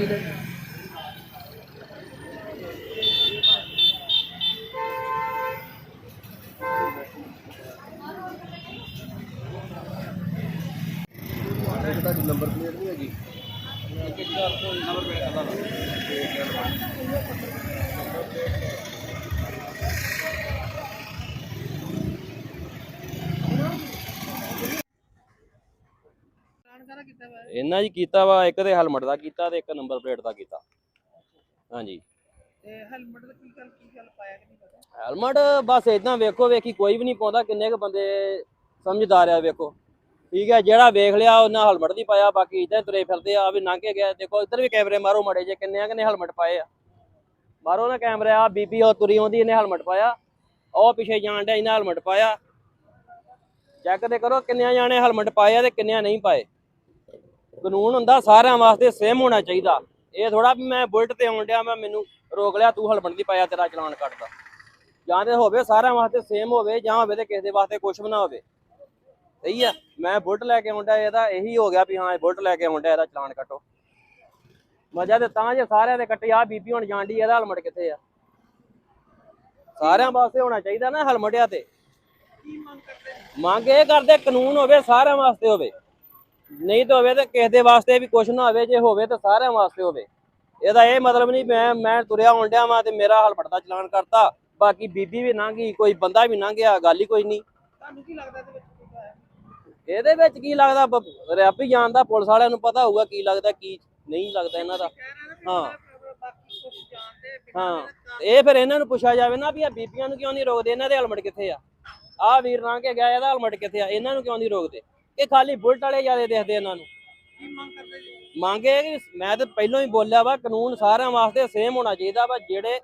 ਵੇਖ ਲੈ ਤੁਹਾਡੀ ਨੰਬਰ ਪਲੇਟ ਨਹੀਂ ਇਹਨਾਂ ਜੀ ਕੀਤਾ ਵਾ ਇੱਕ ਤੇ ਹੈਲਮਟ ਦਾ ਕੀਤਾ ਤੇ ਇੱਕ ਨੰਬਰ ਪਲੇਟ ਦਾ ਕੀਤਾ। ਹਾਂਜੀ। ਤੇ ਹੈਲਮਟ ਦਾ ਕੀ ਗੱਲ ਕੀ ਗੱਲ ਪਾਇਆ ਕਿ ਨਹੀਂ ਪਤਾ? ਹੈਲਮਟ ਬਸ ਇਦਾਂ ਵੇਖੋ ਵੇਖੀ ਕੋਈ ਵੀ ਨਹੀਂ ਪਾਉਂਦਾ ਕਿੰਨੇ ਕ ਬੰਦੇ ਸਮਝਦਾਰ ਆ ਵੇਖੋ। ਠੀਕ ਹੈ ਜਿਹੜਾ ਵੇਖ ਲਿਆ ਉਹਨਾਂ ਹੈਲਮਟ ਨਹੀਂ ਪਾਇਆ ਬਾਕੀ ਇਦਾਂ ਤੁਰੇ ਫਿਰਦੇ ਆ ਵੀ ਲੰਘ ਕੇ ਗਿਆ ਦੇਖੋ ਇੱਧਰ ਵੀ ਕੈਮਰੇ ਮਾਰੋ ਮੜੇ ਜੇ ਕਿੰਨੇ ਆ ਨੇ ਹੈਲਮਟ ਪਾਏ ਆ। ਮਾਰੋ ਨਾ ਕੈਮਰੇ ਆ ਬੀਬੀ ਉਹ ਤੁਰੀ ਆਉਂਦੀ ਇਹਨੇ ਹੈਲਮਟ ਪਾਇਆ। ਉਹ ਪਿੱਛੇ ਜਾਣ ਡਿਆ ਇਹਨੇ ਹੈਲਮਟ ਪਾਇਆ। ਚੈੱਕ ਤੇ ਕਰੋ ਕਿੰਨਿਆਂ ਜਾਣੇ ਹੈਲਮਟ ਪਾਏ ਆ ਤੇ ਕਿੰਨਿਆਂ ਨਹੀਂ ਪਾਏ। ਕਾਨੂੰਨ ਹੁੰਦਾ, ਸਾਰਿਆਂ ਵਾਸਤੇ ਸੇਮ ਹੋਣਾ ਚਾਹੀਦਾ। ਇਹ ਥੋੜਾ ਵੀ ਮੈਂ ਬੁਲਟ ਤੇ ਆਉਣ ਡਿਆ, ਮੈਂ ਮੈਨੂੰ ਰੋਕ ਲਿਆ, ਤੂੰ ਹੈਲਮਟ ਨਹੀਂ ਪਾਇਆ ਤੇਰਾ ਚਲਾਨ ਕੱਟਦਾ। ਜਾਂ ਤੇ ਹੋਵੇ ਸਾਰਿਆਂ ਵਾਸਤੇ ਸੇਮ ਹੋਵੇ, ਜਾਂ ਹੋਵੇ ਤੇ ਕਿਸੇ ਦੇ ਵਾਸਤੇ ਕੁਝ ਨਾ ਹੋਵੇ। ਸਹੀ ਆ, ਮੈਂ ਬੁਲਟ ਲੈ ਕੇ ਆਉਂਦਾ ਇਹਦਾ ਇਹੀ ਹੋ ਗਿਆ ਵੀ ਹਾਂ ਬੁਲਟ ਲੈ ਕੇ ਆਉਂਦਾ ਇਹਦਾ ਚਲਾਨ ਕੱਟੋ। ਮਜ਼ਾ ਤੇ ਤਾਂ ਜੇ ਸਾਰਿਆਂ ਦੇ ਕੱਟੇ ਆ ਬੀਬੀ ਹੁਣ ਜਾਂਦੀ ਇਹਦਾ ਹੈਲਮਟ ਕਿੱਥੇ ਆ? ਸਾਰਿਆਂ ਵਾਸਤੇ ਹੋਣਾ ਚਾਹੀਦਾ ਨਾ ਹੈਲਮਟ ਤੇ। ਮੰਗ ਇਹ ਕਰਦੇ, ਕਾਨੂੰਨ ਹੋਵੇ, ਸਾਰਿਆਂ ਵਾਸਤੇ ਹੋਵੇ। ਨਹੀਂ ਤਾਂ ਹੋਵੇ ਤੇ ਕਿਸੇ ਦੇ ਵਾਸਤੇ ਵੀ ਕੁਝ ਨਾ ਹੋਵੇ ਜੇ ਹੋਵੇ ਤਾਂ ਸਾਰਿਆਂ ਵਾਸਤੇ ਹੋਵੇ। ਇਹਦਾ ਇਹ ਮਤਲਬ ਨਹੀਂ ਮੈਂ ਮੈਂ ਤੁਰਿਆ ਆਉਂਦਿਆ ਵਾਂ ਤੇ ਮੇਰਾ ਹਲਪਟ ਦਾ ਚਲਾਨ ਕਰਤਾ। ਬਾਕੀ ਬੀਬੀ ਵੀ ਲੰਘੀ ਕੋਈ ਬੰਦਾ ਵੀ ਲੰਘਿਆ ਗੱਲ ਹੀ ਕੋਈ ਨਹੀਂ। ਤੁਹਾਨੂੰ ਕੀ ਲੱਗਦਾ ਇਹਦੇ ਵਿੱਚ ਕੀ ਪਾਇਆ ਇਹਦੇ ਵਿੱਚ ਕੀ ਲੱਗਦਾ? ਰੱਬ ਹੀ ਜਾਣਦਾ ਪੁਲਿਸ ਵਾਲਿਆਂ ਨੂੰ ਪਤਾ ਹੋਊਗਾ ਕੀ ਲੱਗਦਾ ਕੀ ਨਹੀਂ ਲੱਗਦਾ ਇਹਨਾਂ ਦਾ। ਨੇ ਹਾਂ। ਹਾਂ। ਇਹ ਫਿਰ ਇਹਨਾਂ ਨੂੰ ਪੁੱਛਿਆ ਜਾਵੇ ਨਾ ਵੀ ਆ ਬੀਬੀਆਂ ਨੂੰ ਕਿਉਂ ਨਹੀਂ ਰੋਕਦੇ? ਇਹਨਾਂ ਦੇ ਹੈਲਮਟ ਕਿੱਥੇ ਆ? ਆ ਵੀਰ ਲੰਘ ਕੇ ਗਿਆ ਇਹਦਾ ਹੈਲਮਟ ਕਿੱਥੇ ਆ? ਇਹਨਾਂ ਨੂੰ ਕਿਉਂ ਨਹੀਂ ਰੋਕਦੇ? ਇਹ ਖਾਲੀ ਬੁਲਟ ਵਾਲੇ ਜ਼ਿਆਦਾ ਦੇਖਦੇ ਇਹਨਾਂ ਨੂੰ। ਕੀ ਮੰਗ ਕਰਦੇ ਜੀ। ਮੰਗੇ ਕਿ ਮੈਂ ਤਾਂ ਪਹਿਲਾਂ ਹੀ ਬੋਲਿਆ ਵਾ, ਕਾਨੂੰਨ ਸਾਰਿਆਂ ਵਾਸਤੇ ਸੇਮ ਹੋਣਾ ਚਾਹੀਦਾ ਵਾ, ਜਿਹੜੇ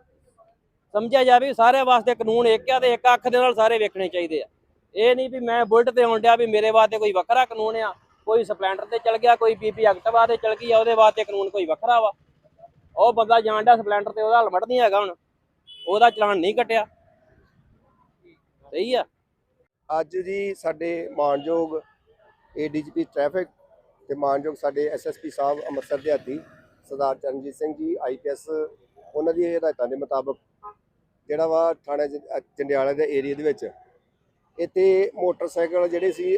ਸਮਝਿਆ ਜਾਵੇ ਸਾਰਿਆਂ ਵਾਸਤੇ ਕਾਨੂੰਨ ਇੱਕ ਆ ਤੇ ਇੱਕ ਅੱਖ ਦੇ ਨਾਲ ਸਾਰੇ ਵੇਖਣੇ ਚਾਹੀਦੇ ਆ। ਇਹ ਨਹੀਂ ਵੀ ਮੈਂ ਬੁਲਟ ਤੇ ਆਉਣ ਡਿਆ ਵੀ ਮੇਰੇ ਵਾਸਤੇ ਕੋਈ ਵੱਖਰਾ ਕਾਨੂੰਨ ਆ, ਕੋਈ ਸਪਲੈਂਡਰ ਤੇ ਚਲ ਗਿਆ, ਕੋਈ ਬੀਬੀ ਐਕਟਿਵਾ ਤੇ ਚਲ ਗਈ ਆ, ਉਹਦੇ ਵਾਸਤੇ ਕਾਨੂੰਨ ਕੋਈ ਵੱਖਰਾ ਵਾ। ਉਹ ਬੰਦਾ ਜਾਣ ਡਿਆ ਸਪਲੈਂਡਰ ਤੇ, ਉਹਦਾ ਹੈਲਮਟ ਨਹੀਂ ਹੈਗਾ ਹੁਣ। ਉਹਦਾ ਚਲਾਨ ਨਹੀਂ ਕੱਟਿਆ। ਸਹੀ ਆ। ਅੱਜ ਜੀ ਸਾਡੇ ਮਾਨਯੋਗ ਏਡੀਜੀਪੀ ਟ੍ਰੈਫਿਕ ਤੇ ਮਾਨਯੋਗ ਸਾਡੇ ਐਸਐਸਪੀ ਸਾਹਿਬ ਅੰਮ੍ਰਿਤਸਰ ਦਿਹਾਤੀ ਸਰਦਾਰ ਚਰਨਜੀਤ ਸਿੰਘ ਜੀ ਆਈਪੀਐਸ ਉਹਨਾਂ ਦੀ ਹਦਾਇਤਾਂ ਦੇ ਮੁਤਾਬਕ ਜਿਹੜਾ ਵਾ ਥਾਣੇ ਜ- ਦੇ ਏਰੀਆ ਦੇ ਵਿੱਚ ਇੱਥੇ ਮੋਟਰਸਾਈਕਲ ਜਿਹੜੇ ਸੀ,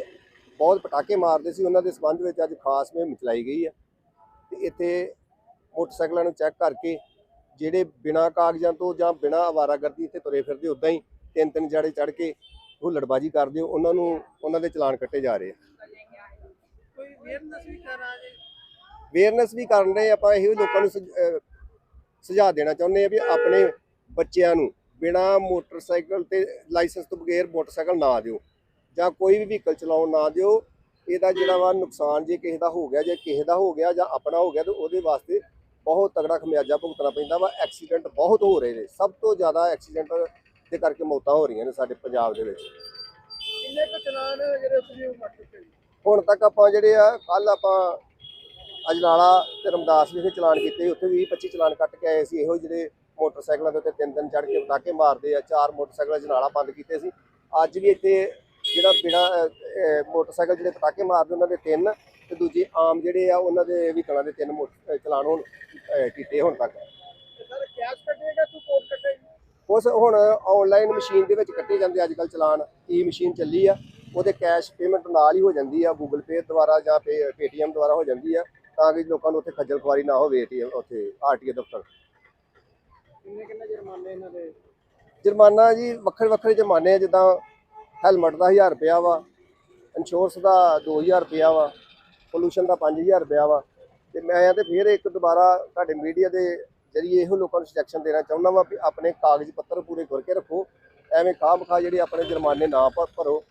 ਬਹੁਤ ਪਟਾਕੇ ਮਾਰਦੇ ਸੀ, ਉਹਨਾਂ ਦੇ ਸੰਬੰਧ ਵਿੱਚ ਅੱਜ ਖਾਸ ਮੁਹਿੰਮ ਚਲਾਈ ਗਈ ਹੈ ਤੇ ਇੱਥੇ ਮੋਟਰਸਾਈਕਲਾਂ ਨੂੰ ਚੈੱਕ ਕਰਕੇ ਜਿਹੜੇ ਬਿਨਾਂ ਕਾਗਜ਼ਾਂ ਤੋਂ ਜਾਂ ਬਿਨਾਂ ਆਵਾਰਾਗਰਦੀ ਇੱਥੇ ਤੁਰੇ ਫਿਰਦੇ ਉਦਾਂ ਹੀ ਤਿੰਨ ਤਿੰਨ ਜੜੇ ਚੜ ਕੇ ਹੁੱਲੜਬਾਜੀ ਕਰਦੇ ਹੋ ਉਹਨਾਂ ਨੂੰ, ਉਹਨਾਂ ਦੇ ਚਲਾਨ ਕੱਟੇ ਜਾ ਰਹੇ ਆ। ਅਵੇਅਰਨੈਸ ਵੀ ਕਰ ਆ ਜੇ। ਅਵੇਅਰਨੈਸ ਵੀ ਕਰਨ ਰਹੇ ਆਪਾਂ ਇਹੋ ਲੋਕਾਂ ਨੂੰ ਸੁਝਾਅ ਦੇਣਾ ਚਾਹੁੰਦੇ ਆ ਵੀ ਆਪਣੇ ਬੱਚਿਆਂ ਨੂੰ ਬਿਨਾ ਮੋਟਰਸਾਈਕਲ ਤੇ ਲਾਇਸੈਂਸ ਤੋਂ ਬਗੈਰ ਮੋਟਰਸਾਈਕਲ ਨਾ ਦਿਓ। ਜਾਂ ਕੋਈ ਵੀ ਵਹੀਕਲ ਚਲਾਉਣ ਨਾ ਦਿਓ। ਇਹਦਾ ਜਿਹੜਾ ਵਾ ਨੁਕਸਾਨ ਜੇ ਕਿਸੇ ਦਾ ਹੋ ਗਿਆ ਜੇ ਕਿਸੇ ਦਾ ਹੋ ਗਿਆ ਜਾਂ ਆਪਣਾ ਹੋ ਗਿਆ ਤਾਂ ਉਹਦੇ ਵਾਸਤੇ ਬਹੁਤ ਤਗੜਾ ਖਮਿਆਜਾ ਭੁਗਤਣਾ ਪੈਂਦਾ ਵਾ। ਐਕਸੀਡੈਂਟ ਬਹੁਤ ਹੋ ਰਹੇ ਨੇ। ਸਭ ਤੋਂ ਜ਼ਿਆਦਾ ਐਕਸੀਡੈਂਟ ਦੇ ਕਰਕੇ ਮੌਤਾਂ ਹੋ ਰਹੀਆਂ ਨੇ ਸਾਡੇ ਪੰਜਾਬ ਦੇ ਵਿੱਚ। ਕਿੰਨੇ ਕੁ ਚਲਾਨ ਜਿਹੜੇ ਤੁਸੀਂ ਕੱਟ ਚੁੱਕੇ ਹੁਣ ਤੱਕ ਆਪਾਂ ਜਿਹੜੇ ਆ ਕੱਲ ਆਪਾਂ ਅਜਨਾਲਾ ਤੇ ਰਮਦਾਸ ਵਿਖੇ ਚਲਾਨ ਕੀਤੇ ਉੱਥੇ ਵੀ 25 ਚਲਾਨ ਕੱਟ ਕੇ ਆਏ ਸੀ ਇਹੋ ਜਿਹੜੇ ਮੋਟਰਸਾਈਕਲਾਂ ਦੇ ਉੱਤੇ ਤਿੰਨ ਤਿੰਨ ਚੜ ਕੇ ਪਟਾਕੇ ਮਾਰਦੇ ਆ ਚਾਰ ਮੋਟਰਸਾਈਕਲ ਅਜਨਾਲਾ ਬੰਦ ਕੀਤੇ ਸੀ। ਅੱਜ ਵੀ ਇੱਥੇ ਜਿਹੜਾ ਬਿਨਾ ਮੋਟਰਸਾਈਕਲ ਜਿਹੜੇ ਪਟਾਕੇ ਮਾਰਦੇ ਉਹਨਾਂ ਦੇ ਤਿੰਨ ਤੇ ਦੂਜੇ ਆਮ ਜਿਹੜੇ ਆ ਉਹਨਾਂ ਦੇ ਵਹੀਕਲਾਂ ਦੇ ਤਿੰਨ ਚਲਾਨ ਹੁਣ ਕੀਤੇ ਹੁਣ ਤੱਕ। ਸਰ ਕੈਸ਼ ਕੱਟੇਗਾ ਤੂੰ ਕੋਡ ਕੱਟੇ ਉਸ ਹੁਣ ਆਨਲਾਈਨ ਮਸ਼ੀਨ ਦੇ ਵਿੱਚ ਕੱਟੇ ਜਾਂਦੇ ਅੱਜ ਕੱਲ ਚਲਾਨ ਈ ਮਸ਼ੀਨ ਚੱਲੀ ਆ। ਉਹਦੇ ਕੈਸ਼ ਪੇਮੈਂਟ ਨਾਲ ਹੀ ਹੋ ਜਾਂਦੀ ਆ ਗੂਗਲ ਪੇ ਦੁਆਰਾ ਜਾਂ ਪੇਟੀਐਮ ਦੁਆਰਾ ਹੋ ਜਾਂਦੀ ਆ ਤਾਂ ਕਿ ਲੋਕਾਂ ਨੂੰ ਉੱਥੇ ਖੱਜਲ ਖੁਆਰੀ ਨਾ ਹੋਵੇ ATM ਉੱਥੇ ਆਰਟੀਏ ਦਫ਼ਤਰ। ਕਿੰਨੇ ਕਿੰਨੇ ਜੁਰਮਾਨੇ ਇਹਨਾਂ ਦੇ? ਜੁਰਮਾਨਾ ਜੀ ਵੱਖਰੇ ਵੱਖਰੇ ਜੁਰਮਾਨੇ ਆ ਜਿੱਦਾਂ ਹੈਲਮਟ ਦਾ 1000 ਰੁਪਿਆ ਵਾ ਇੰਸ਼ੋਰੈਂਸ ਦਾ 2000 ਰੁਪਿਆ ਵਾ ਪੋਲੂਸ਼ਨ ਦਾ 5000 ਰੁਪਿਆ ਵਾ ਤੇ ਮੈਂ ਤੇ ਫਿਰ ਇੱਕ ਦੁਬਾਰਾ ਤੁਹਾਡੇ ਮੀਡੀਆ ਦੇ ਜਰੀਏ ਇਹੋ ਲੋਕਾਂ ਨੂੰ ਸਜੈਕਸ਼ਨ ਦੇਣਾ ਚਾਹੁੰਦਾ ਵਾਂ ਵੀ ਆਪਣੇ ਕਾਗਜ਼ ਪੱਤਰ ਪੂਰੇ ਕਰਕੇ ਰੱਖੋ ਐਵੇਂ ਖਾਮ ਖਾ ਜਿਹੜੇ ਆਪਣੇ ਜੁਰਮਾਨੇ ਨਾ ਭਰੋ।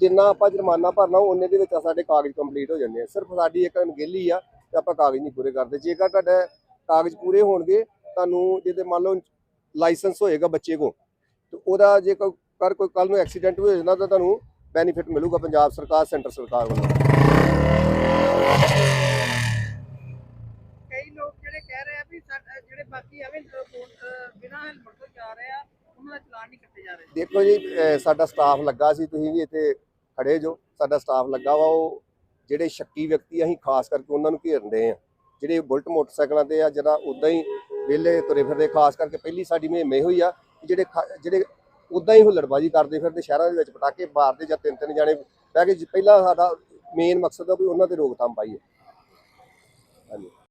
ਜਿੰਨਾ ਆਪਾਂ ਜੁਰਮਾਨਾ ਭਰਨਾ ਉਹਨੇ ਦੇ ਵਿੱਚ ਸਾਡੇ ਕਾਗਜ਼ ਕੰਪਲੀਟ ਹੋ ਜਾਂਦੇ ਆ। ਸਿਰਫ ਸਾਡੀ ਇੱਕ ਅਣਗਹਿਲੀ ਆ ਕਿ ਆਪਾਂ ਕਾਗਜ਼ ਨਹੀਂ ਪੂਰੇ ਕਰਦੇ। ਜੇਕਰ ਤੁਹਾਡੇ ਕਾਗਜ਼ ਪੂਰੇ ਹੋਣਗੇ ਤੁਹਾਨੂੰ ਜਿਹਦੇ ਮੰਨ ਲਓ ਲਾਇਸੈਂਸ ਹੋਏਗਾ ਬੱਚੇ ਕੋ ਤੇ ਉਹਦਾ ਜੇ ਕੋਈ ਕਰ ਕੋਈ ਕੱਲ ਨੂੰ ਐਕਸੀਡੈਂਟ ਵੀ ਹੋ ਜਾਂਦਾ ਤਾਂ ਤੁਹਾਨੂੰ ਬੈਨੀਫਿਟ ਮਿਲੂਗਾ ਪੰਜਾਬ ਸਰਕਾਰ ਸੈਂਟਰ ਸਰਕਾਰ ਵੱਲੋਂ। ਕਈ ਲੋਕ ਜਿਹੜੇ ਕਹਿ ਰਹੇ ਆ ਵੀ ਜਿਹੜੇ ਬਾਕੀ ਐਵੇਂ ਬਿਨਾਂ ਹੈਲਮਟ ਤੋਂ ਜਾ ਰਹੇ ਆ ਉਹਨਾਂ ਦਾ ਚਲਾਨ ਨਹੀਂ ਕੱਟੇ ਜਾ ਰਹੇ। ਦੇਖੋ ਜੀ ਸਾਡਾ ਸਟਾਫ ਲੱਗਾ ਸੀ ਤੁਸੀਂ ਵੀ ਇੱਥੇ ਖੜੇ ਜੋ, ਸਾਡਾ ਸਟਾਫ ਲੱਗਾ ਵਾ, ਉਹ ਜਿਹੜੇ ਸ਼ੱਕੀ ਵਿਅਕਤੀ ਅਸੀਂ ਖਾਸ ਕਰਕੇ ਉਹਨਾਂ ਨੂੰ ਘੇਰਦੇ ਆ। ਜਿਹੜੇ ਬੁਲਟ ਮੋਟਰਸਾਈਕਲਾਂ ਤੇ ਆ, ਜਿਹੜਾ ਉਦਾਂ ਹੀ ਵਿਹਲੇ ਤੁਰੇ ਫਿਰਦੇ, ਖਾਸ ਕਰਕੇ ਪਹਿਲੀ ਸਾਡੀ ਮੁਹਿੰਮ ਇਹੋ ਹੀ ਆ, ਕਿ ਜਿਹੜੇ ਖ- ਜਿਹੜੇ ਉਦਾਂ ਹੀ ਹੁੱਲੜਬਾਜੀ ਕਰਦੇ ਫਿਰਦੇ ਸ਼ਹਿਰਾਂ ਦੇ ਵਿੱਚ, ਪਟਾਕੇ ਮਾਰਦੇ ਜਾਂ ਤਿੰਨ ਤਿੰਨ ਜਾਣੇ ਬਹਿ ਕੇ, ਪਹਿਲਾਂ ਸਾਡਾ ਮੇਨ ਮਕਸਦ ਆ ਵੀ ਉਹਨਾਂ ਤੇ ਰੋਕਥਾਮ ਪਾਈਏ। ਹਾਂਜੀ।